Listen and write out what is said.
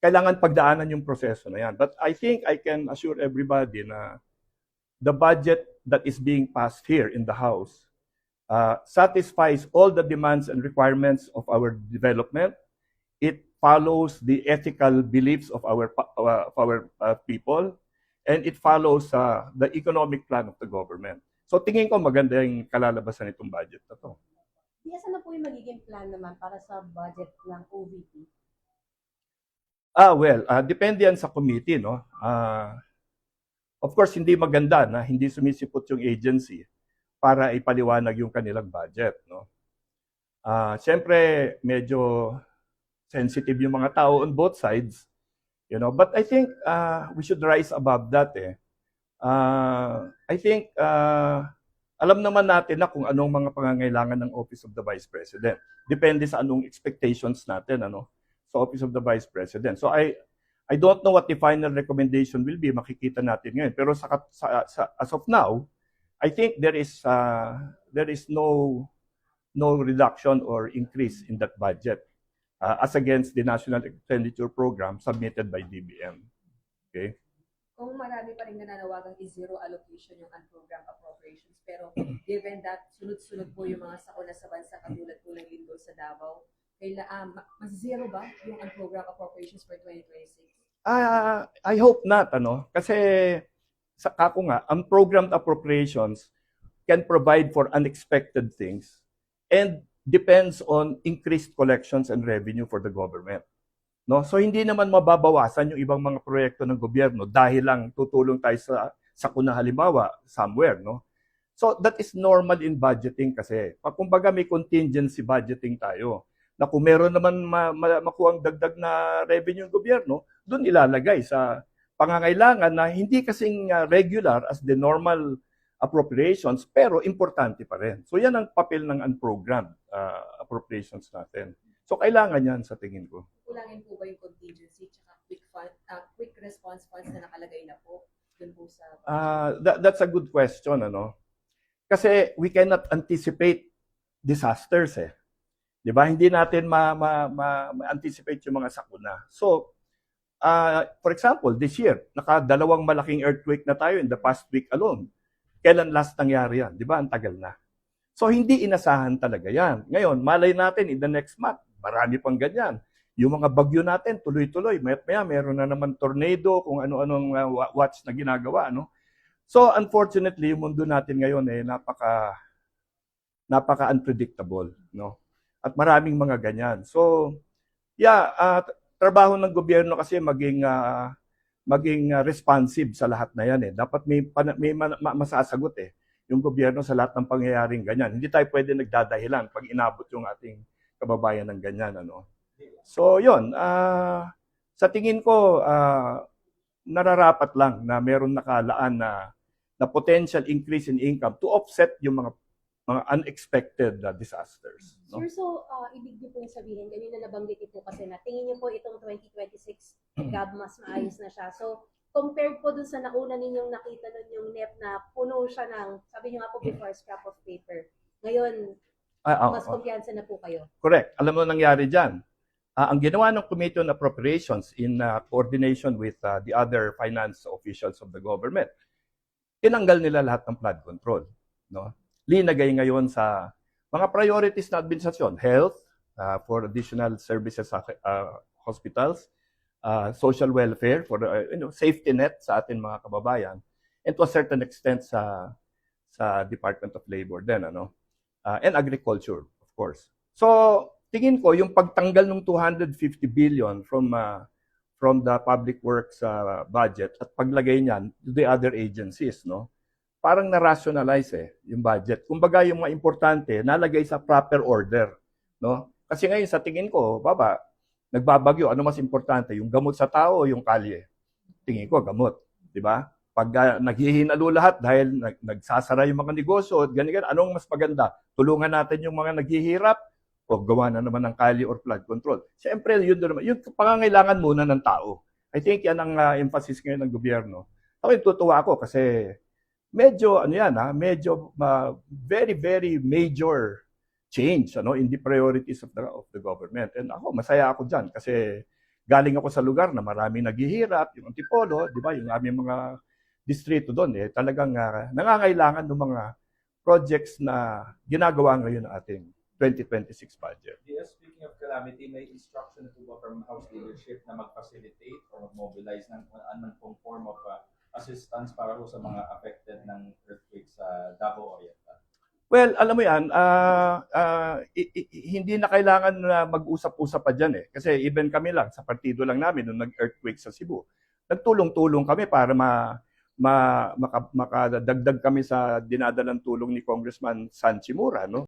kailangan pagdaanan yung proseso na yan. But I think I can assure everybody na the budget that is being passed here in the House uh, satisfies all the demands and requirements of our development. It follows the ethical beliefs of our uh, of our uh, people, and it follows uh, the economic plan of the government. So tingin ko maganda yung kalalabasan nitong budget na to. Yes, ano po yung magiging plan naman para sa budget ng OVP? Ah, well, ah, depende yan sa committee, no? Ah, of course, hindi maganda na hindi sumisipot yung agency para ipaliwanag yung kanilang budget, no? Ah, siyempre, medyo sensitive yung mga tao on both sides, you know, but I think ah, we should rise above that, eh. Ah, I think ah, alam naman natin na kung anong mga pangangailangan ng Office of the Vice President. Depende sa anong expectations natin, ano? Sa Office of the Vice President. So I I don't know what the final recommendation will be. Makikita natin ngayon. Pero sa, sa, sa as of now, I think there is uh, there is no no reduction or increase in that budget uh, as against the National Expenditure Program submitted by DBM. Okay? kung marami pa rin nananawagan is zero allocation yung unprogrammed appropriations. Pero given that sunod-sunod po yung mga sakuna sa bansa katulad po ng lindol sa Davao, kaila, um, mas zero ba yung unprogrammed appropriations for 2026? Ah, I hope not ano kasi sa ako nga ang programmed appropriations can provide for unexpected things and depends on increased collections and revenue for the government. No? So hindi naman mababawasan yung ibang mga proyekto ng gobyerno dahil lang tutulong tayo sa sakuna halimbawa somewhere, no? So that is normal in budgeting kasi. Pag kumbaga may contingency budgeting tayo na kung meron naman ma- ma- makuhang dagdag na revenue ng gobyerno, doon ilalagay sa pangangailangan na hindi kasing uh, regular as the normal appropriations pero importante pa rin. So yan ang papel ng unprogrammed uh, appropriations natin. So kailangan yan sa tingin ko. Kulangin po ba yung contingency tsaka quick fund, ah, quick response funds na nakalagay na po dun po sa Uh, that, that's a good question, ano? Kasi we cannot anticipate disasters eh. 'Di ba? Hindi natin ma, ma, ma, ma-anticipate yung mga sakuna. So, uh, for example, this year, nakadalawang malaking earthquake na tayo in the past week alone. Kailan last nangyari yan? 'Di ba? Ang tagal na. So, hindi inasahan talaga yan. Ngayon, malay natin in the next month, marami pang ganyan. Yung mga bagyo natin, tuloy-tuloy. Mayat maya, meron na naman tornado, kung ano-anong uh, wa- watch na ginagawa. No? So, unfortunately, yung mundo natin ngayon eh, napaka, napaka unpredictable. No? At maraming mga ganyan. So, yeah, uh, trabaho ng gobyerno kasi maging uh, maging uh, responsive sa lahat na yan eh. Dapat may may ma- ma- masasagot eh yung gobyerno sa lahat ng pangyayaring ganyan. Hindi tayo pwede nagdadahilan pag inabot yung ating kababayan ng ganyan ano. So, 'yon. ah sa tingin ko ah, nararapat lang na meron nakalaan na na potential increase in income to offset yung mga mga unexpected uh, disasters. No? Sir, so uh, ibig niyo pong sabihin, kanina nabanggit niyo po kasi na tingin niyo po itong 2026 gab mas maayos na siya. So, compared po dun sa nauna ninyong nakita nun yung NEP na puno siya ng, sabi niyo nga po before, scrap of paper. Ngayon, Ah, ah, mas ah. kumpiyansa na po kayo. Correct. Alam mo nangyari dyan. Ah, ang ginawa ng Committee on Appropriations in ah, coordination with ah, the other finance officials of the government, tinanggal nila lahat ng flood control. No? Linagay ngayon sa mga priorities na administrasyon, health, ah, for additional services sa ah, hospitals, ah, social welfare, for ah, you know, safety net sa atin mga kababayan, and to a certain extent sa sa Department of Labor din, ano? Ah, and agriculture, of course. So, tingin ko yung pagtanggal ng 250 billion from uh, from the public works uh, budget at paglagay niyan to the other agencies, no? Parang na-rationalize eh yung budget. Kumbaga yung mga importante nalagay sa proper order, no? Kasi ngayon sa tingin ko, baba, nagbabagyo, ano mas importante, yung gamot sa tao o yung kalye? Tingin ko gamot, di ba? Pag uh, naghihinalo lahat dahil nag, nagsasara yung mga negosyo at ganyan, anong mas maganda? Tulungan natin yung mga naghihirap o gawa na naman ng kali or flood control. Siyempre, yun doon naman. Yung pangangailangan muna ng tao. I think yan ang uh, emphasis ngayon ng gobyerno. Ako tutuwa ako kasi medyo, ano yan ha, medyo uh, very, very major change ano in the priorities of the of the government. And ako masaya ako diyan kasi galing ako sa lugar na maraming naghihirap, yung Antipolo, di ba, yung aming mga distrito doon, eh, talagang ah, nangangailangan ng mga projects na ginagawa ngayon ng ating 2026 budget. Yes, speaking of calamity, may instruction na po ba from House leadership na mag-facilitate or mag-mobilize ng anong pong form of uh, assistance para po sa mga affected ng earthquake sa Davao Oriental? Well, alam mo yan, i- i- hindi na kailangan na mag-usap-usap pa dyan eh. Kasi even kami lang, sa partido lang namin, nung nag-earthquake sa Cebu, nagtulong-tulong kami para ma, ma, maka, makadagdag kami sa dinadalang tulong ni Congressman San Chimura, no?